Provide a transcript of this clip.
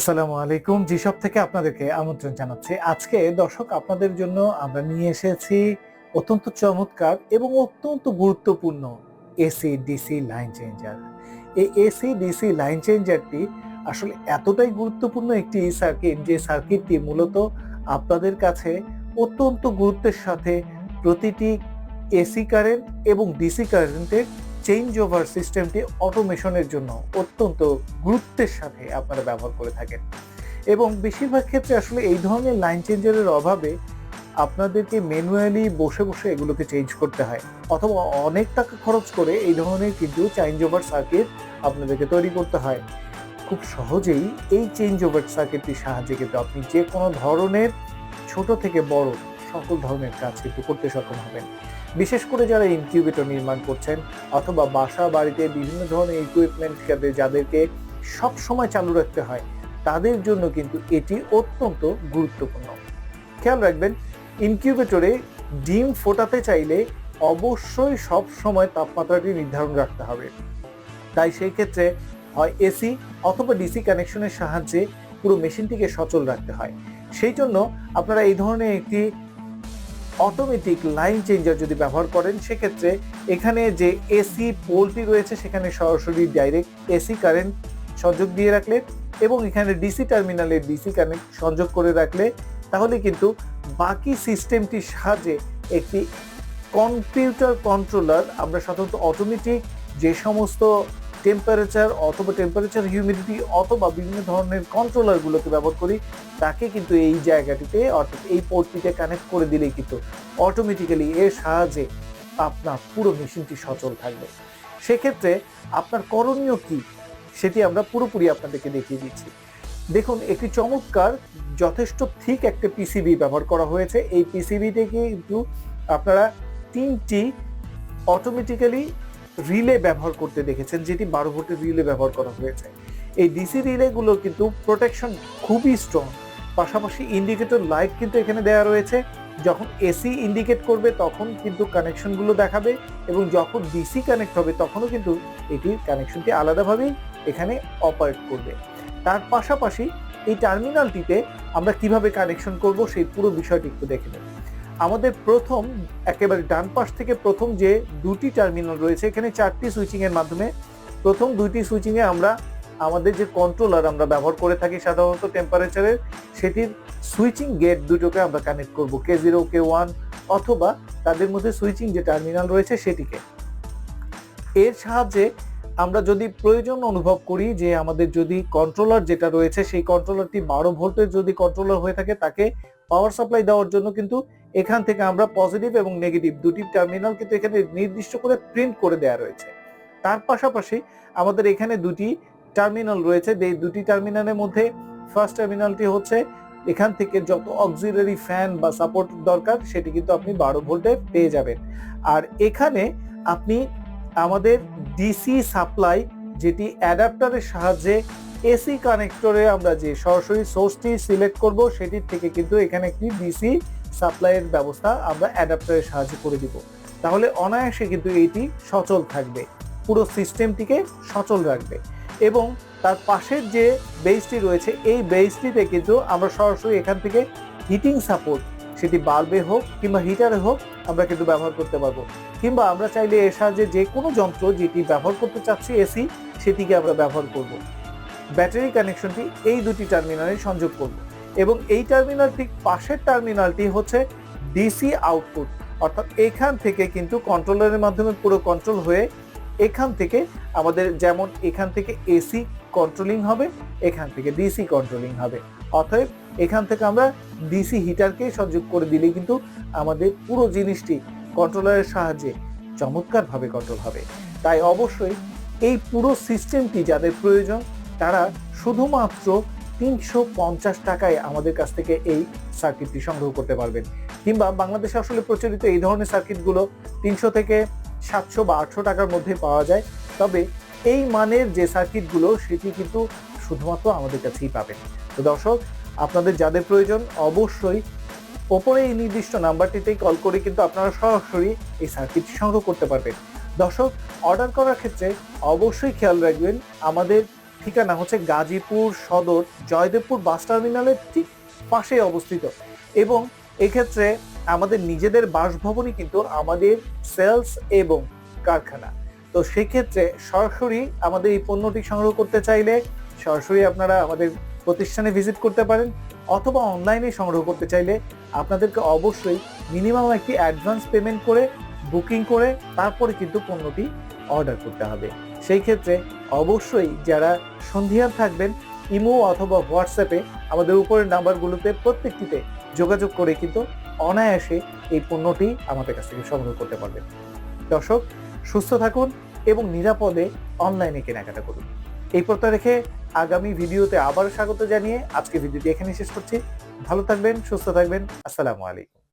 আসসালামু আলাইকুম। জিসব থেকে আপনাদেরকে আমন্ত্রণ জানাচ্ছি, আজকে দর্শক আপনাদের জন্য আমরা নিয়ে এসেছি অত্যন্ত চমৎকার এবং অত্যন্ত গুরুত্বপূর্ণ এসি ডিসি লাইন চেঞ্জার এই এসি ডিসি লাইন চেঞ্জারটি আসলে এতটাই গুরুত্বপূর্ণ একটি সার্কিট যে সার্কিটটি মূলত আপনাদের কাছে অত্যন্ত গুরুত্বের সাথে প্রতিটি এসি কারেন্ট এবং ডিসি কারেন্টের চেঞ্জ ওভার সিস্টেমটি অটোমেশনের জন্য অত্যন্ত গুরুত্বের সাথে আপনারা ব্যবহার করে থাকেন। এবং বেশিরভাগ ক্ষেত্রে আসলে এই ধরনের লাইন চেঞ্জারের অভাবে আপনাদেরকে ম্যানুয়ালি বসে বসে এগুলোকে চেঞ্জ করতে হয়। অথবা অনেক টাকা খরচ করে এই ধরনের কিন্তু চেঞ্জ ওভার সার্কিট আপনাদেরকে তৈরি করতে হয়। খুব সহজেই এই চেঞ্জ ওভার সার্কিটটির সাহায্যে কিন্তু আপনি যে কোনো ধরনের ছোট থেকে বড় সকল ধরনের কাজ কিন্তু করতে সক্ষম হবেন। বিশেষ করে যারা ইনকিউবেটর নির্মাণ করছেন অথবা বাসা বাড়িতে বিভিন্ন ধরনের ইকুইপমেন্ট যাদেরকে সব সময় চালু রাখতে হয়, তাদের জন্য কিন্তু এটি অত্যন্ত গুরুত্বপূর্ণ। খেয়াল রাখবেন ইনকিউবেটরে ডিম ফোটাতে চাইলে অবশ্যই সব সময় তাপমাত্রাটি নির্ধারণ রাখতে হবে। তাই সেই ক্ষেত্রে হয় এসি অথবা ডিসি কানেকশনের সাহায্যে পুরো মেশিনটিকে সচল রাখতে হয়। সেই জন্য আপনারা এই ধরনের একটি অটোমেটিক লাইন চেঞ্জার যদি ব্যবহার করেন, সেক্ষেত্রে এখানে যে এসি পোলটি রয়েছে, সেখানে সরাসরি ডাইরেক্ট এসি কারেন্ট সংযোগ দিয়ে রাখলে এবং এখানে ডিসি টার্মিনালে ডিসি কানেক্ট সংযোগ করে রাখলে, তাহলে কিন্তু বাকি সিস্টেমটির সাহায্যে একটি কম্পিউটার কন্ট্রোলার আমরা সাধারণত অটোমেটিক যে সমস্ত টেম্পারেচার অথবা টেম্পারেচার হিউমিডিটি অথবা বিভিন্ন ধরনের কন্ট্রোলারগুলোকে ব্যবহার করি, তাকে কিন্তু এই জায়গাটিতে অর্থাৎ এই পোর্টটিতে কানেক্ট করে দিলেই কিন্তু অটোমেটিক্যালি এর সাহায্যে আপনার পুরো মেশিনটি সচল থাকবে। সেক্ষেত্রে আপনার করণীয় কি সেটি আমরা পুরোপুরি আপনাদেরকে দেখিয়ে দিচ্ছি। দেখুন, একটি চমৎকার, যথেষ্ট ঠিক একটা পিসিবি ব্যবহার করা হয়েছে। এই পিসিবিতে কিন্তু আপনারা তিনটি অটোমেটিক্যালি রিলে ব্যবহার করতে দেখেছেন, যেটি বারো ভোল্টের রিলে ব্যবহার করা হয়েছে। এই ডিসি রিলেগুলো কিন্তু প্রোটেকশন খুবই স্ট্রং পাশাপাশি ইন্ডিকেটর লাইট কিন্তু এখানে দেওয়া রয়েছে। যখন এসি ইন্ডিকেট করবে, তখন কিন্তু কানেকশনগুলো দেখাবে এবং যখন ডিসি কানেক্ট হবে, তখনও কিন্তু এটির কানেকশনটি আলাদাভাবেই এখানে অপারেট করবে। তার পাশাপাশি এই টার্মিনালটিতে আমরা কীভাবে কানেকশন করব, সেই পুরো বিষয়টি একটু দেখে নেব। আমাদের প্রথম, একেবারে ডান পাশ থেকে প্রথম যে দুটি টার্মিনাল রয়েছে, এখানে চারটি সুইচিং এর মাধ্যমে, প্রথম দুইটি সুইচিং এ আমরা আমাদের যে কন্ট্রোলার আমরা ব্যবহার করে থাকি সাধারণত টেম্পারেচারের সেটির সুইচিং গেট দুটোকে আমরা কানেক্ট করব কে জিরো কে ওয়ান অথবা তাদের মধ্যে সুইচিং যে টার্মিনাল রয়েছে সেটিকে। এর সাহায্যে আমরা যদি প্রয়োজন অনুভব করি যে আমাদের যদি কন্ট্রোলার যেটা রয়েছে, সেই কন্ট্রোলারটি বারো ভোল্টের যদি কন্ট্রোলার হয়ে থাকে, তাকে পাওয়ার সাপ্লাই দেওয়ার জন্য কিন্তু এখান থেকে আমরা পজিটিভ এবং নেগেটিভ দুটি টার্মিনাল কিন্তু এখানে নির্দিষ্ট করে প্রিন্ট করে দেওয়া রয়েছে। তার পাশাপাশি আমাদের এখানে দুটি টার্মিনাল রয়েছে। এই দুটি টার্মিনালের মধ্যে ফার্স্ট টার্মিনালটি হচ্ছে এখান থেকে যত অক্সিলারি ফ্যান বা সাপোর্ট দরকার, সেটি কিন্তু আপনি বারো ভোল্টে পেয়ে যাবেন। আর এখানে আপনি আমাদের ডিসি সাপ্লাই যেটি অ্যাডাপ্টারের সাহায্যে এসি কানেক্টরে আমরা যে সরাসরি সোর্সটি সিলেক্ট করব, সেটির থেকে কিন্তু এখানে একটি ডিসি সাপ্লাইয়ের ব্যবস্থা আমরা অ্যাডাপ্টারের সাহায্যে করে দিব। তাহলে অনায়াসে কিন্তু এটি সচল থাকবে। পুরো সিস্টেমটিকে সচল রাখবে। এবং তার পাশের যে বেসটি রয়েছে, এই বেসটিতে কিন্তু আমরা সরাসরি এখান থেকে হিটিং সাপোর্ট সেটি বাল্বে হোক কিংবা হিটারে হোক, আমরা কিন্তু ব্যবহার করতে পারব। কিংবা আমরা চাইলে এর সাহায্যে যে কোনো যন্ত্র যেটি ব্যবহার করতে চাচ্ছি, এসি, সেটিকে আমরা ব্যবহার করব। ব্যাটারি কানেকশনটি এই দুটি টার্মিনালে সংযোগ করব। এবং এই টার্মিনাল ঠিক পাশের টার্মিনালটি হচ্ছে ডিসি আউটপুট অর্থাৎ এখান থেকে কিন্তু কন্ট্রোলারের মাধ্যমে পুরো কন্ট্রোল হয়ে এখান থেকে আমাদের যেমন এখান থেকে এসি কন্ট্রোলিং হবে, এখান থেকে ডিসি কন্ট্রোলিং হবে। অতএব এখান থেকে আমরা ডিসি হিটারকে সংযোগ করে দিলে কিন্তু আমাদের পুরো জিনিসটি কন্ট্রোলারের সাহায্যে চমৎকারভাবে কন্ট্রোল হবে। তাই অবশ্যই এই পুরো সিস্টেমটি যাদের প্রয়োজন, তারা শুধুমাত্র তিনশো পঞ্চাশ টাকায় আমাদের কাছ থেকে এই সার্কিটটি সংগ্রহ করতে পারবেন। কিংবা বাংলাদেশে আসলে প্রচলিত এই ধরনের সার্কিটগুলো তিনশো থেকে সাতশো বা আটশো টাকার মধ্যে পাওয়া যায়। তবে এই মানের যে সার্কিটগুলো সেটি কিন্তু শুধুমাত্র আমাদের কাছেই পাবেন। তো দর্শক, আপনাদের যাদের প্রয়োজন, অবশ্যই ওপরে এই নির্দিষ্ট নাম্বারটিতেই কল করে কিন্তু আপনারা সরাসরি এই সার্কিটটি সংগ্রহ করতে পারবেন। দর্শক অর্ডার করার ক্ষেত্রে অবশ্যই খেয়াল রাখবেন, আমাদের ঠিকানা হচ্ছে গাজীপুর সদর জয়দেবপুর বাস টার্মিনালের ঠিক পাশে অবস্থিত। এবং এক্ষেত্রে আমাদের নিজেদের বাসভবনই কিন্তু আমাদের সেলস এবং কারখানা। তো সেক্ষেত্রে সরাসরি আমাদের এই পণ্যটি সংগ্রহ করতে চাইলে সরাসরি আপনারা আমাদের প্রতিষ্ঠানে ভিজিট করতে পারেন অথবা অনলাইনে সংগ্রহ করতে চাইলে আপনাদেরকে অবশ্যই মিনিমাম একটি অ্যাডভান্স পেমেন্ট করে, বুকিং করে, তারপরে কিন্তু পণ্যটি অর্ডার করতে হবে। সেই ক্ষেত্রে অবশ্যই যারা সন্ধিয়ান থাকবেন, ইমো অথবা হোয়াটসঅ্যাপে আমাদের উপরের নাম্বারগুলোতে প্রত্যেকটিতে যোগাযোগ করে কিন্তু অনায়াসে এই পণ্যটি আমাদের কাছ থেকে সংগ্রহ করতে পারবেন। দর্শক, সুস্থ থাকুন এবং নিরাপদে অনলাইনে কেনাকাটা করুন। এই প্রত্যয় রেখে আগামী ভিডিওতে আবারও স্বাগত জানিয়ে আজকে ভিডিওটি এখানে শেষ করছি। ভালো থাকবেন, সুস্থ থাকবেন। আসসালামু আলাইকুম।